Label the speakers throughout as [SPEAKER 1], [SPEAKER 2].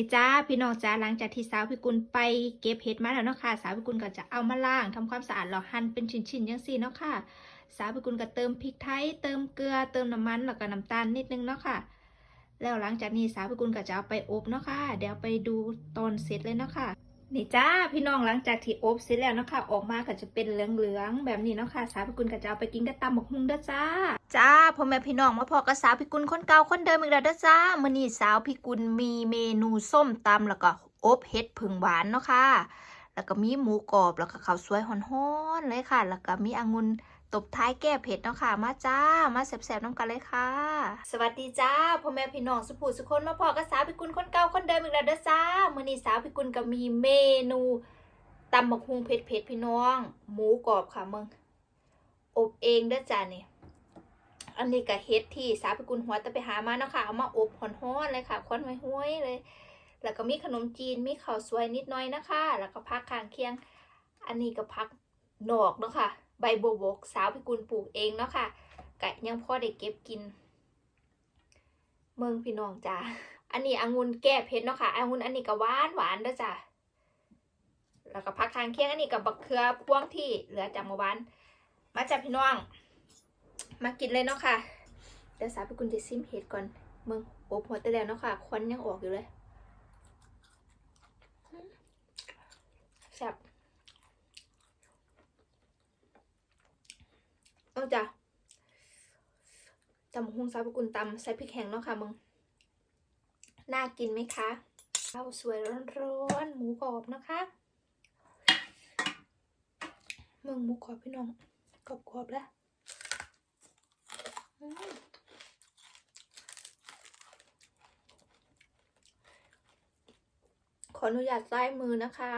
[SPEAKER 1] นี่จ้าพี่น้องจ้าหลังจากที่สาวพิกุลไปเก็บเห็ดมาแล้วเนาะค่ะ สาวพิกุลก็จะเอามาล้างทำความสะอาดแล้วหั่นเป็นชิ้นๆยังสี่เนาะค่ะ สาวพิกุลก็เติมพริกไทยเติมเกลือเติมน้ำมันแล้วก็น้ำตาลนิดนึงเนาะค่ะ แล้วหลังจากนี้สาวพิกุลก็จะเอาไปอบเนาะค่ะ เดี๋ยวไปดูตอนเสร็จเลยเนาะค่ะ นี่จ้าพี่น้องหลังจากที่อบเสร็จแล้วนะคะออกมาก็จะเป็นเหลืองๆแบบนี้นะคะสาวพิกุลก็จะเอาไปกินกับตำหมกฮุงเด้อจ้าจ้าพ่อแม่พี่น้องมาพอกับสาวพิกุลคนเก่าคนเดิมอีกแล้วเด้อจ้ามื้อนี้สาวพิกุลมีเมนูส้มตำแล้วก็อบเห็ดผึ่งหวานเนาะค่ะแล้วก็มีหมูกรอบแล้วก็ข้าวสวยหอนๆเลยค่ะ แล้วก็มีองุ่น ตบท้ายแก้เผ็ดเนาะค่ะ มาจ้า มาแซ่บๆน้ำกันเลยค่ะ สวัสดีจ้าพ่อแม่พี่น้องสุภูสุคนมาพอกับสาวพิกุลคนเก่าคนเดิมอีกแล้วเด้อจ้ามื้อนี้สาวพิกุลก็มีเมนูตำบักฮุงเผ็ดๆพี่น้อง หมูกรอบค่ะมึง อบเองเด้อจ้านี่อันนี้ก็เฮ็ดที่สาวพิกุลหัวตะไปหามาเนาะค่ะ เอามาอบฮ้อนๆเลยค่ะควันห้วยเลย แล้วก็มีขนมจีน มีข้าวสวยนิดหน้อยนะคะ แล้วก็พักข้างเคียง อันนี้ก็พักนอกเนาะค่ะ ใบโบบก สาวพิกุลปลูกเองเนาะค่ะกะยังพ่อได้เก็บกิน เมืองพี่น้องจ้าอันนี้องุ่นแก้เผ็ดเนาะค่ะองุ่นอันนี้ก็หวานหวานด้อจ้าแล้วก็พักข้างเคียงอันนี้กับบักเขือพวงที่เหลือจากเมื่อวานมาจากพี่น้อง มากินเลยเนาะค่ะเดี๋ยวสาวพิกุลจะซิมเห็ดก่อนเมืองโอบหัวแต่แล้วเนาะค่ะควันยังออกอยู่เลยแซ่บ เอาจ้ะตำหงซาบกุลตำใส่พริกแห้งเนาะค่ะมึง น่ากินไหมคะข้าวสวยร้อนๆหมูกรอบนะคะมึงหมูกรอบพี่น้องกรอบๆแล้วขออนุญาตใต้มือนะคะ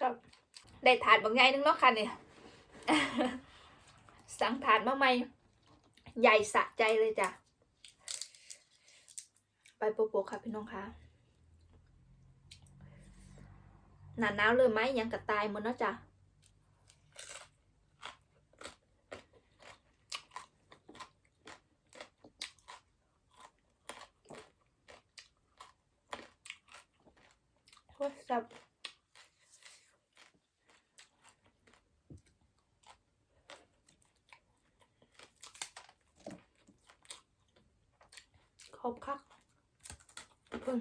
[SPEAKER 1] ก็ ได้ถาดบางไงนึงเนาะค่ะเนี่ยสั่งถาดมาใหม่ใหญ่สะใจเลยจ้ะไปโปโปะค่ะพี่น้องคะหนาหนาวเลยไหมยังกระตายหมดเนาะจ้ะโอ้ยแซ่บ บคักอืม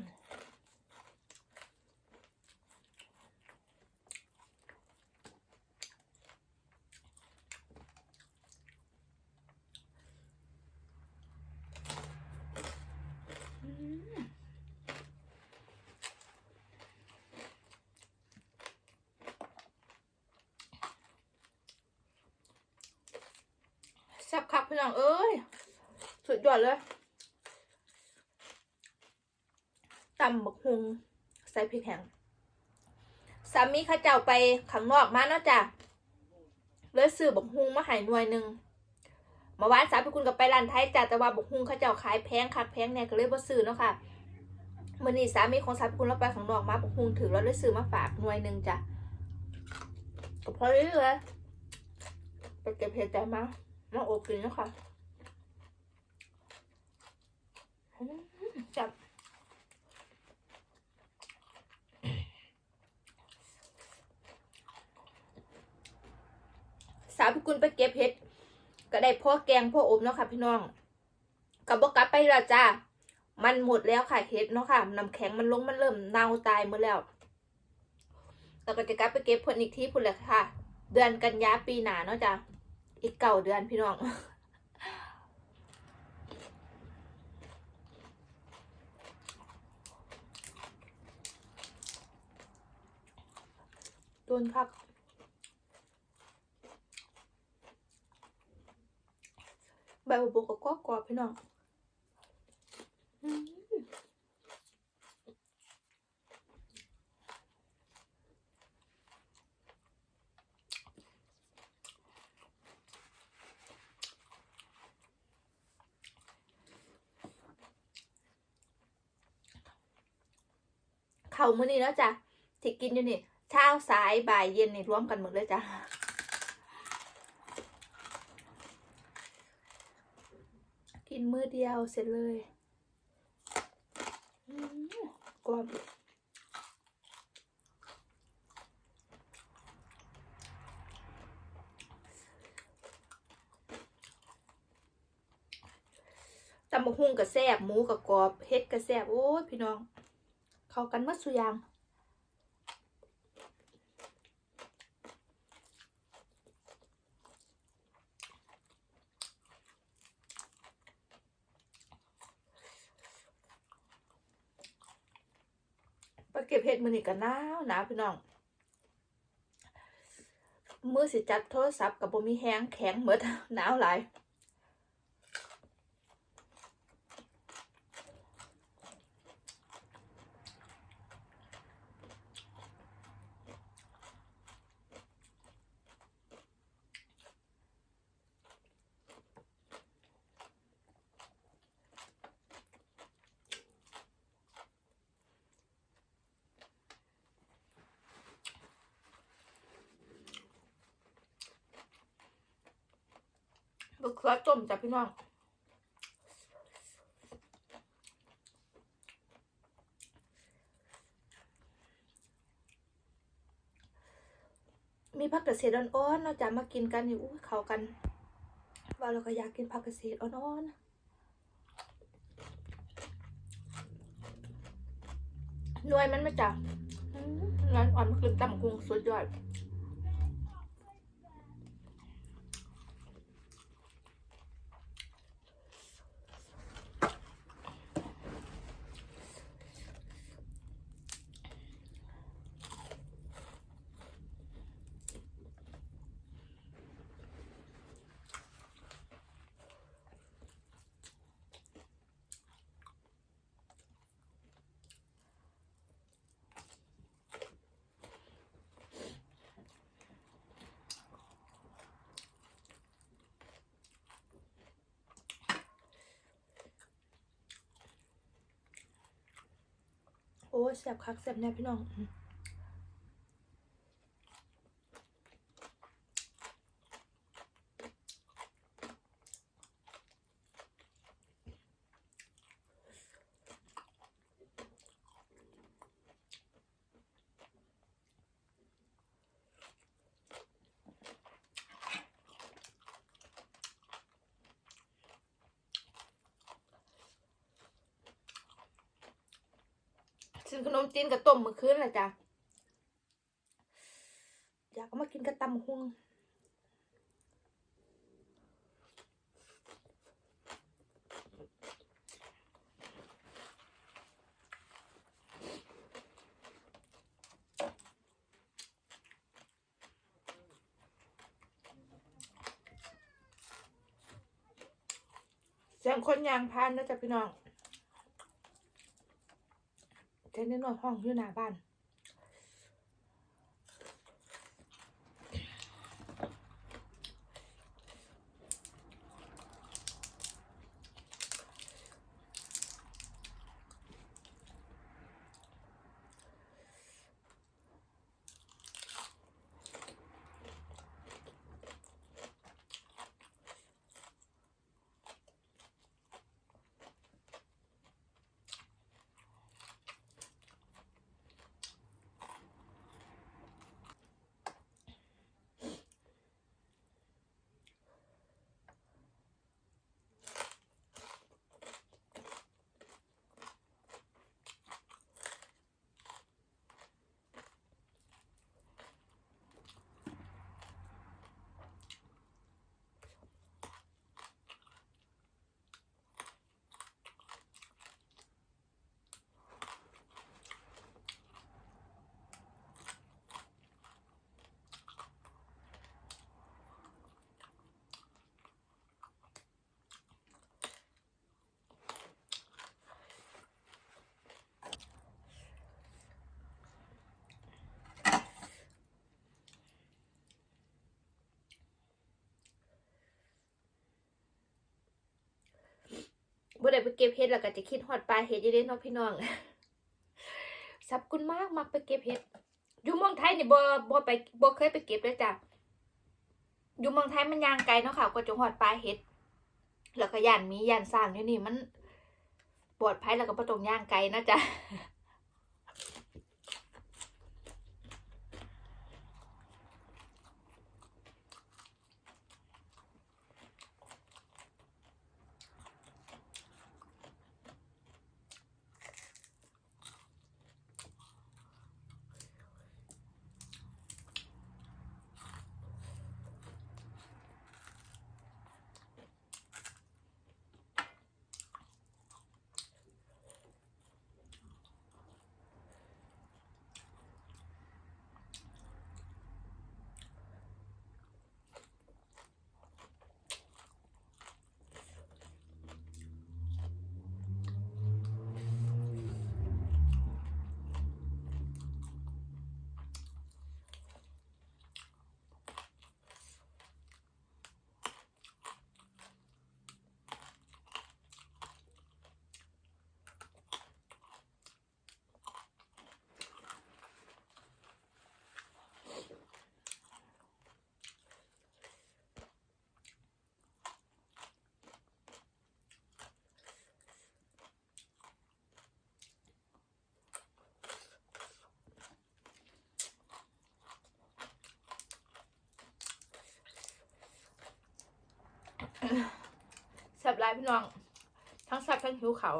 [SPEAKER 1] อืมแซ่บคักพี่น้องเอ้ย สุดยอดเลย ตำบักฮุงใส่พริกแห้งสามีข้าเจ้าไปข้างนอกมาเนาะจ้ะเลยซื้อบักฮุงมาให้หน่วยหนึ่งเมาวานสาวพี่คุณกับไปร้านไทยจ้ะแต่ว่าบักฮุงข้าเจ้าขายแพงคักแพงเนี่ยก็เลยบ่ซื้อเนาะค่ะมื่อนี้สามีของสาวพี่คุณเราไปข้างนอกมาบักฮุงถือแล้วเลยซื้อมาฝากหน่วยหนึ่งจ้ะก็พอดีเลยไปเก็บเห็ดแต่มามาอบกินเนาะคะจับ สาวพี่กุลไปเก็บเห็ดก็ได้พ่อแกงพ่ออบเนาะค่ะ พี่น้องกับบกลับไปและจ้ามันหมดแล้วค่ะเห็ดเนาะค่ะน้ำแข็งมันลงมันเริ่มเน่าตายหมดแล้วแล้วก็จะกลับไปเก็บผลอีกที่พุ่นแหละค่ะ เดือนกันยาปีหนาเนาะจ้าอีกเก่าเดือนพี่น้องโดนคัก ใบบัวบกก็กรอบพี่น้องเขามื้อนี้แล้วจ้ะที่กินอยู่นี่เช้าสายบ่ายเย็นนี่รวมกันหมดเลยจ้ะ นมือเดียวเสร็จเลยอืมกรอบตำบักหุ่งกับแซบหมูกับกรอบเฮ็ดกับแซบโอ้ยพี่น้อง เข้ากันมัดสุยาง ไปเก็บเห็ด มือนี่ก็นหนาวหนาวพี่น้องมือสิจับโทรศัพท์กับบ่มีแห้งแข็งเหมือนหนาวหลาย บะเขือต้มจ้ะพี่น้องมีผักเกษตรอ่อนๆเนาจะมากินกันอยู่เขากัน ว่าเราก็อยากกินผักเกษตรอ่อนๆหน่วยมันมาจ้ะอืมงานอ่อนมากินตำกุ้งสุดยอด อ้แซ่บคักแซ่บแน่พี่น้องอืมซึ่ กับต้มเมื่อคืนแหละจ้ะอยากมากินกับตำหุ่งเสียงคนยางพานนะจ๊ะพี่น้อง เทนนิสนวดห้องอยู่หน้าบ้าน บ่ได้ไปเก็บเห็ดแล้วก็จะคิดฮอดปลาเห็ดอยู่เด้น้องพี่น้องสับกุนมากมักไปเก็บเห็ดอยู่เมืองไทยนี่บ่บ่ไปบ่เคยไปเก็บเลยจ้ะอยู่เมืองไทยมันยางไกลเนาะค่ะก็จะฮอดปลาเห็ดแล้วก็ย่านมีย่านสร้างนี่นี่มันปลอดภัยแล้วก็ประตรงย่างไกลนะจ๊ะ แซ่บหลายพี่น้อง ทั้งแซ่บทั้งหิวเขา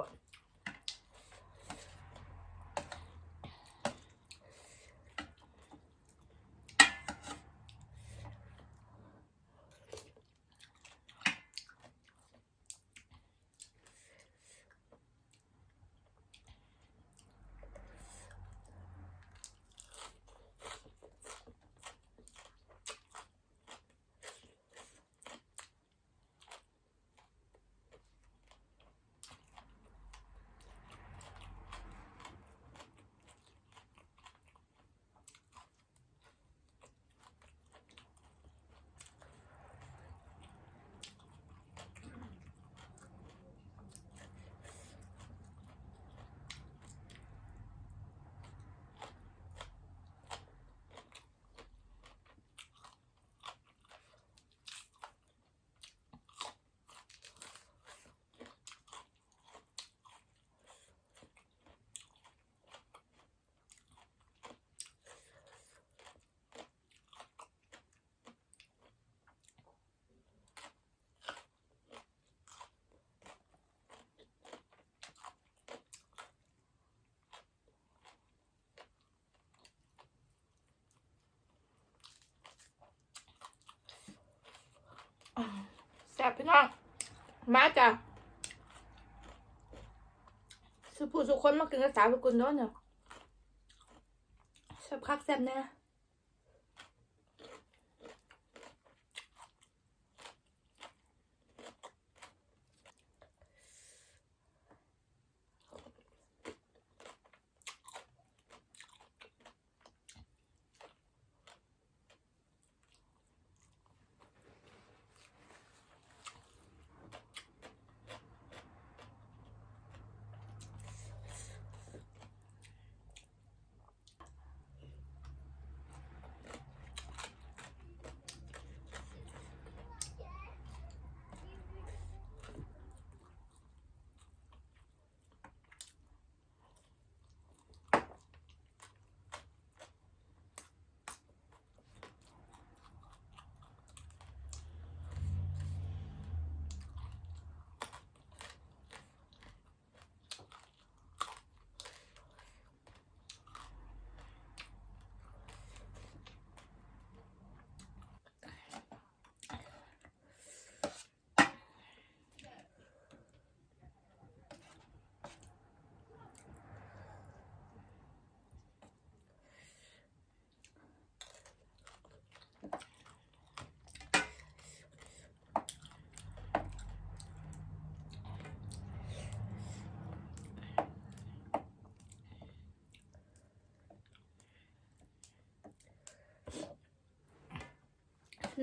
[SPEAKER 1] วอะแซ่บพี่น้อง มาจ้ะสุผู้สุคนมากินกับสาวกุนเนาะเนี่ยสับคักแซ่บแน่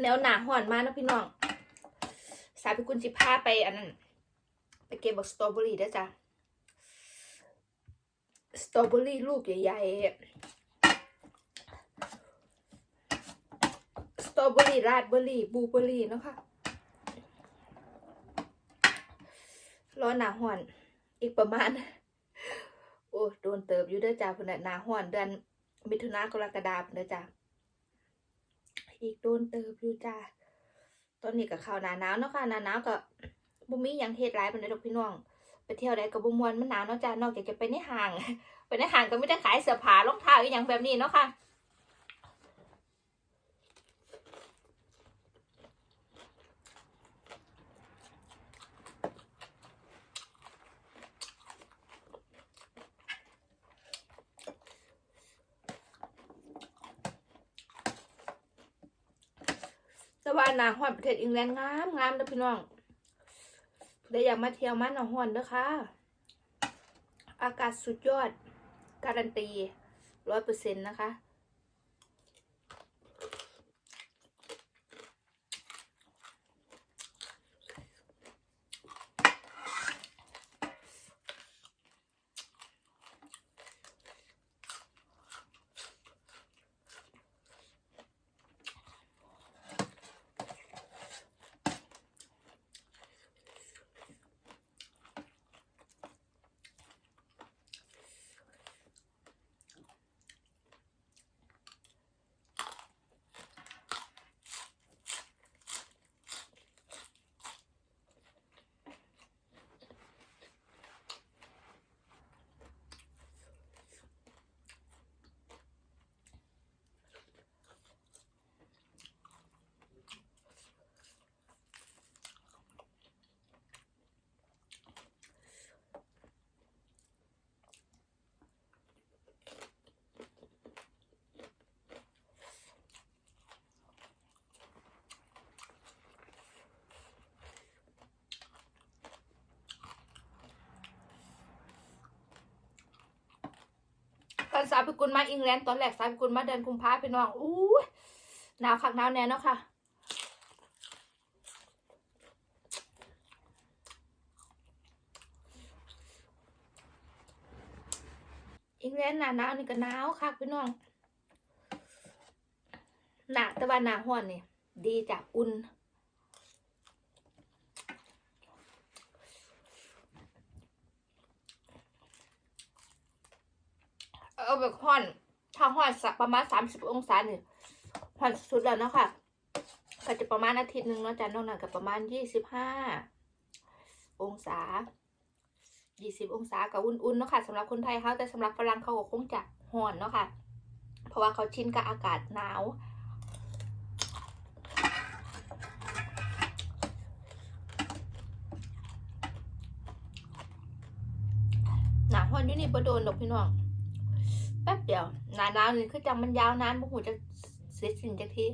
[SPEAKER 1] แนวหนาห่อนมากนะพี่น้อง สายพิกุลจิพาไปอันนั้นไปเก็บบักสตรอเบอรี่ด้วยจ้ะ สตรอเบอรี่ลูกใหญ่ๆ สตรอเบอรี่ราดเบอรี่บูเบอรี่นะคะร้อนหนาห่อนอีกประมาณ โอ้โดนเติบอยู่เด้อจ้าพุ่นน่ะหนาห่อนเดือนมิถุนากรกฎาพุ่นเด้อจ้า อีกโดนเติบอยู่จ้าตอนนี้ก็เข้าหนาหนาวเนาะค่ะหนาหนาวก็บ่มีหยังเฮ็ดหลายปานใดดอกพี่น้อง ไปเที่ยวใดก็บ่ม่วนมันหนาวเนาะจ้านอกจากจะไปในห้าง ไปในห้างก็ไม่ได้ขายเสื้อผ้ารองเท้าอีหยังแบบนี้เนาะค่ะ ว่านาฮอนประเทศอังกฤษงามงามเด้อพี่น้องได้อยากมาเที่ยวมาหนาฮอนเด้อค่ะ อากาศสุดยอด การันตีร้อยเปอร์เซ็นต์นะคะ ตอนสาวพิกุลมาอิงแลนด์ตอนแรกสาวพิกุลมาเดือนกุมภาพี่น้องอู้หนาวคักหนาวแน่เนาะค่ะอิงแลนด์หนาหนาวนี่ก็หนาวคักพี่น้องหนาต่ว่าหนาห้อนนี่ดีจ้ะอุ่น เอาแบบห้อนถ้าห้อนสักประมาณสามสิบองศาเนี่ยห้อนสุดแล้วเนาะค่ะก็จะประมาณอาทิตย์หนึ่งเนาะจ้ะนอกนั้นก็ประมาณยี่สิบห้าองศายี่สิบองศาก็อุ่นๆเนาะค่ะสำหรับคนไทยเขาแต่สำหรับฝรั่งเขาก็คงจะห้อนเนาะค่ะ เพราะว่าเขาชินกับอากาศหนาวหนาห้อนอยู่นี่บ่โดนดอกพี่น้อง แป๊บเดียว นานาวนี่คือจำมันยาวนานบุหูจะเสียสินจักที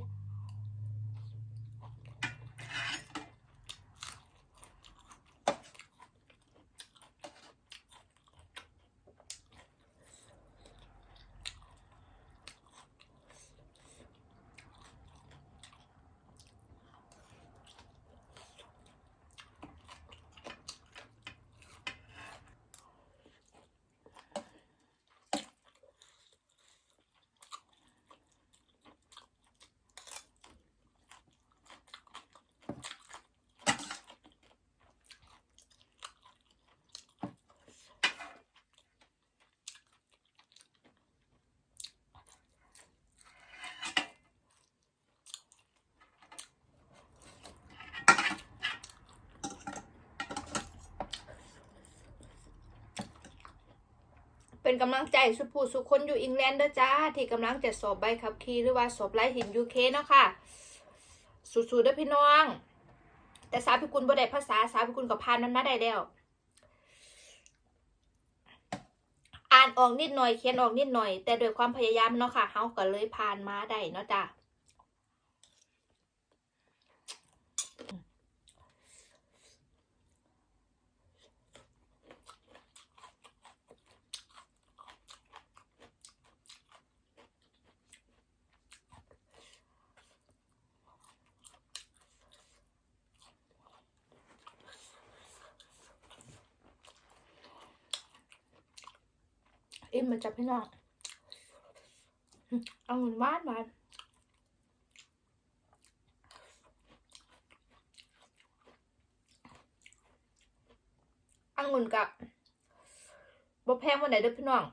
[SPEAKER 1] เป็นกำลังใจสุผู้สุคนอยู่อังกฤษเด้อจ้า ที่กำลังจะสอบใบขับขี่หรือว่าสอบไล่หินยูเคเนาะค่ะสู้ๆเด้อพี่น้อง แต่สาวพิกุลบ่ได้ภาษาสาวพิกุลกับพานมันมาได้แล้ว อ่านออกนิดหน่อยเขียนออกนิดหน่อย แต่โดวยความพยายามเนาะค่ะเฮาก็เลยผ่านมาได้เนาะจ้า อิ่มมาจับพี่น้องเอาเงินบ้านมาองุ่นกับบ่แพงวันไหนเด้อพี่น้อง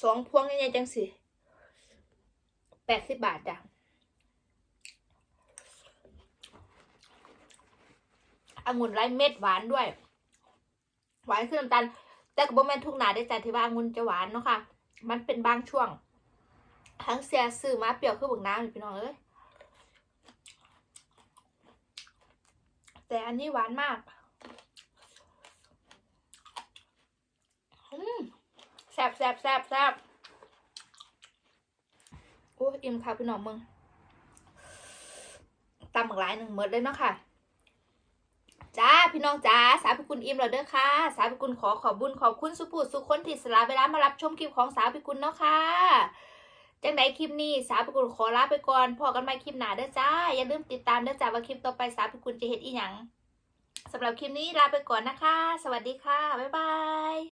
[SPEAKER 1] สองพวงใหญ่ๆจังสิแปดสิบบาทจ้ะองุ่นไร้เม็ดหวานด้วย หวานขึ้นน้ำตาล แต่ก็บ่แม่นทุกหนาได้อจ้ะที่ว่าองุ่นจะหวานเนาะค่ะ มันเป็นบางช่วง ทั้งเสียซื้อมาเปรี้ยวคือบึกน้ำพี่น้องเอ้ยแต่อันนี้หวานมากอืมแซ่บแซ่บแซ่บแซ่บโอ้ยอิ่มค่ะพี่น้องมึงตำหมึกหลายหนึ่งหมดเลยเนาะค่ะ จ้าพี่น้องจ้าสาวพิกุลอิมเราเด้อค่ะ สาวพิกุลขอขอบบุญขอบคุณสุภูสุคนที่สละเวลามารับชมคลิปของสาวพิกุลเนาะค่ะจังไหนคลิปนี้สาวพิกุลขอลาไปก่อนพอกันใหม่คลิปหน้าเด้อจ้าอย่าลืมติดตามเด้อจ้าว่าคลิปต่อไปสาวพิกุลจะเห็นอีหยังสำหรับคลิปนี้ลาไปก่อนนะคะ สวัสดีค่ะบ๊ายบาย